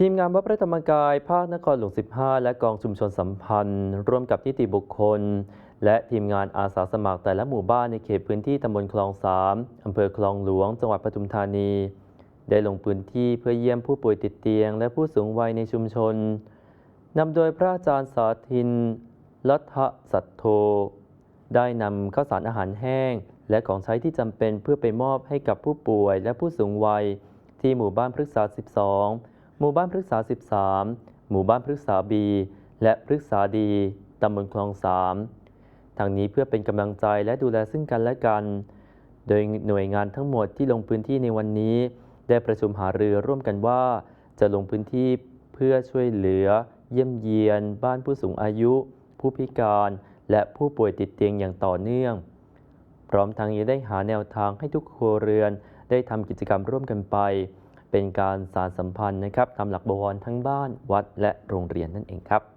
ทีมงานวัดพระธรรมกาย ภาคนครหลวง 15 และกองชุมชนสัมพันธ์ ร่วมกับนิติบุคคล และทีมงานอาสาสมัครแต่ละหมู่บ้านในเขตพื้นที่ตำบลคลอง3อำเภอคลองหลวง จังหวัดปทุมธานี ได้ลงพื้นที่เพื่อเยี่ยมผู้ป่วยติดเตียง และผู้สูงวัยในชุมชนนำโดยพระอาจารย์สาธินลัทธสัตโธได้นำข้าวสารอาหารแห้ง และของใช้ที่จำเป็นเพื่อไปมอบให้กับผู้ป่วยและผู้สูงวัย ที่หมู่บ้านพฤกษา 12 หมู่บ้านพฤกษา 13 หมู่บ้านพฤกษาบี และพฤกษาดี ตำบลคลองสามทางนี้เพื่อเป็นกำลังใจและดูแลซึ่งกันและกัน โดยหน่วยงานทั้งหมดที่ลงพื้นที่ในวันนี้ ได้ประชุมหารือร่วมกันว่า จะลงพื้นที่เพื่อช่วยเหลือ เยี่ยมเยียน บ้านผู้สูงอายุ ผู้พิการ และผู้ป่วยติดเตียงอย่างต่อเนื่อง พร้อมทั้งยังได้หาแนวทางให้ทุกครัวเรือนได้ทำกิจกรรมร่วมกันไป เป็นการสารสัมพันธ์นะครับตามหลักบวรทั้งบ้านวัดและโรงเรียนนั่นเองครับ